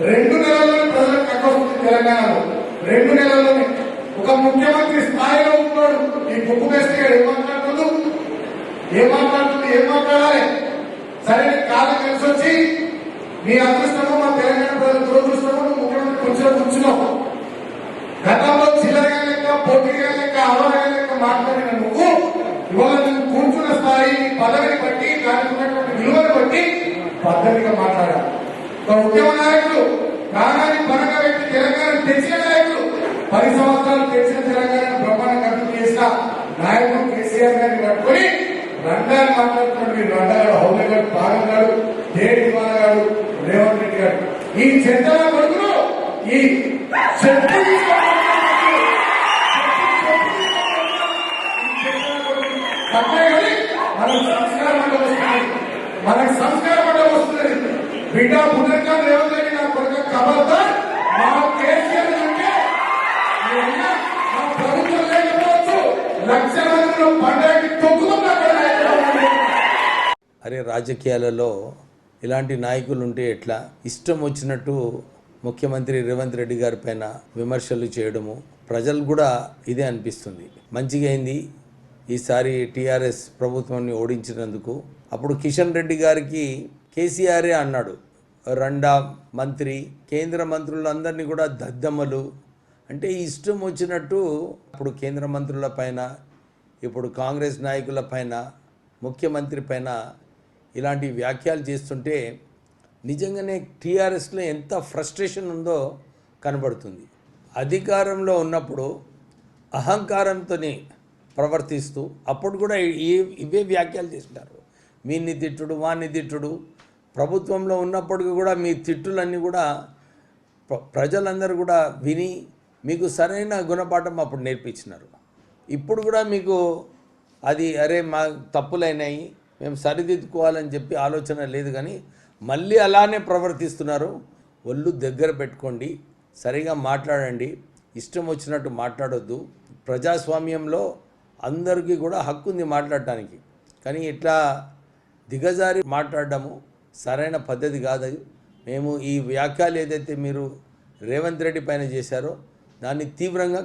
రెండు నెలల్లోనే ప్రజలకు కట్టవస్తుంది తెలంగాణలో. రెండు నెలల్లోనే. ఒక ముఖ్యమంత్రి స్థాయిలో ఉన్నాడు. ఈ బుక్ వేస్తే ఏం మాట్లాడుతుంది ఏం మాట్లాడుతుంది ఏం మాట్లాడాలి? సరే కాలం కలిసి వచ్చి మీ అదృష్టము మా తెలంగాణ ప్రజల దురదృష్టము ముఖ్యమంత్రి కూర్చో కూర్చున్నావు. గతంలో చిల్లరగా లెక్క పోటీగా లెక్క అవరగా లెక్క మాట్లాడిన నువ్వు ఇవాళ నువ్వు కూర్చున్న స్థాయి పదవిని బట్టి దానికి ఉన్నటువంటి విలువను బట్టి పద్ధతిగా మాట్లాడాలి. నాగాన్ని పరంగా పెట్టి తెలంగాణ తెచ్చిన నాయకులు పది సంవత్సరాలు తెచ్చిన తెలంగాణ బ్రహ్మాండ అభివృద్ధి చేసిన నాయకుడు కేసీఆర్ గారిని పట్టుకొని రంగాన్ని మాట్లాడుతున్నాడు మీరు రంగాడు హౌల గారు పాగల్ గారు దేడి గారు రేవంత్ రెడ్డి గారు. ఈ చెత్తల కొడుకులు ఈ చెత్త మనకు సంస్కారం అంటే వస్తుంది. మనకు సంస్కారం వస్తుంది. బిడ్డ పునర్గా రేవంత్ రెడ్డి కబర్దార్ మా కేసీఆర్ అంటే మా ప్రభుత్వం లేకపోవచ్చు. పండగకి అరే రాజకీయాలలో ఇలాంటి నాయకులు ఉంటే ఎట్లా? ఇష్టం వచ్చినట్టు ముఖ్యమంత్రి రేవంత్ రెడ్డి గారి పైన విమర్శలు చేయడము ప్రజలు కూడా ఇదే అనిపిస్తుంది. మంచిగా అయింది. ఈసారి టీఆర్ఎస్ ప్రభుత్వాన్ని ఓడించినందుకు. అప్పుడు కిషన్ రెడ్డి గారికి కేసీఆరే అన్నాడు. రండా మంత్రి కేంద్ర మంత్రులందరినీ కూడా దద్దమ్మలు. అంటే ఇష్టం వచ్చినట్టు అప్పుడు కేంద్ర మంత్రుల పైన ఇప్పుడు కాంగ్రెస్ నాయకుల పైన ముఖ్యమంత్రి పైన ఇలాంటి వ్యాఖ్యలు చేస్తుంటే నిజంగానే టీఆర్ఎస్లో ఎంత ఫ్రస్ట్రేషన్ ఉందో కనబడుతుంది. అధికారంలో ఉన్నప్పుడు అహంకారంతోనే ప్రవర్తిస్తూ అప్పుడు కూడా ఇవే వ్యాఖ్యలు చేసినారు మీన్ని తిట్టుడు వాన్ని తిట్టుడు ప్రభుత్వంలో ఉన్నప్పటికీ కూడా మీ తిట్టులన్నీ కూడా ప్ర- ప్రజలందరూ కూడా విని మీకు సరైన గుణపాఠం అప్పుడు నేర్పించినారు. ఇప్పుడు కూడా మీకు అది అరే మా తప్పులైనాయి మేము సరిదిద్దుకోవాలని చెప్పి ఆలోచన లేదు కానీ మళ్ళీ అలానే ప్రవర్తిస్తున్నారు. ఒళ్ళు దగ్గర పెట్టుకోండి సరిగా మాట్లాడండి ఇష్టం వచ్చినట్టు మాట్లాడొద్దు. ప్రజాస్వామ్యంలో అందరికీ కూడా హక్కు ఉంది మాట్లాడటానికి. కానీ ఇట్లా దిగజారి మాట్లాడడము సరైన పద్ధతి కాదు. మేము ఈ వ్యాఖ్యలు ఏదైతే మీరు రేవంత్ రెడ్డి పైన చేశారో దాన్ని తీవ్రంగా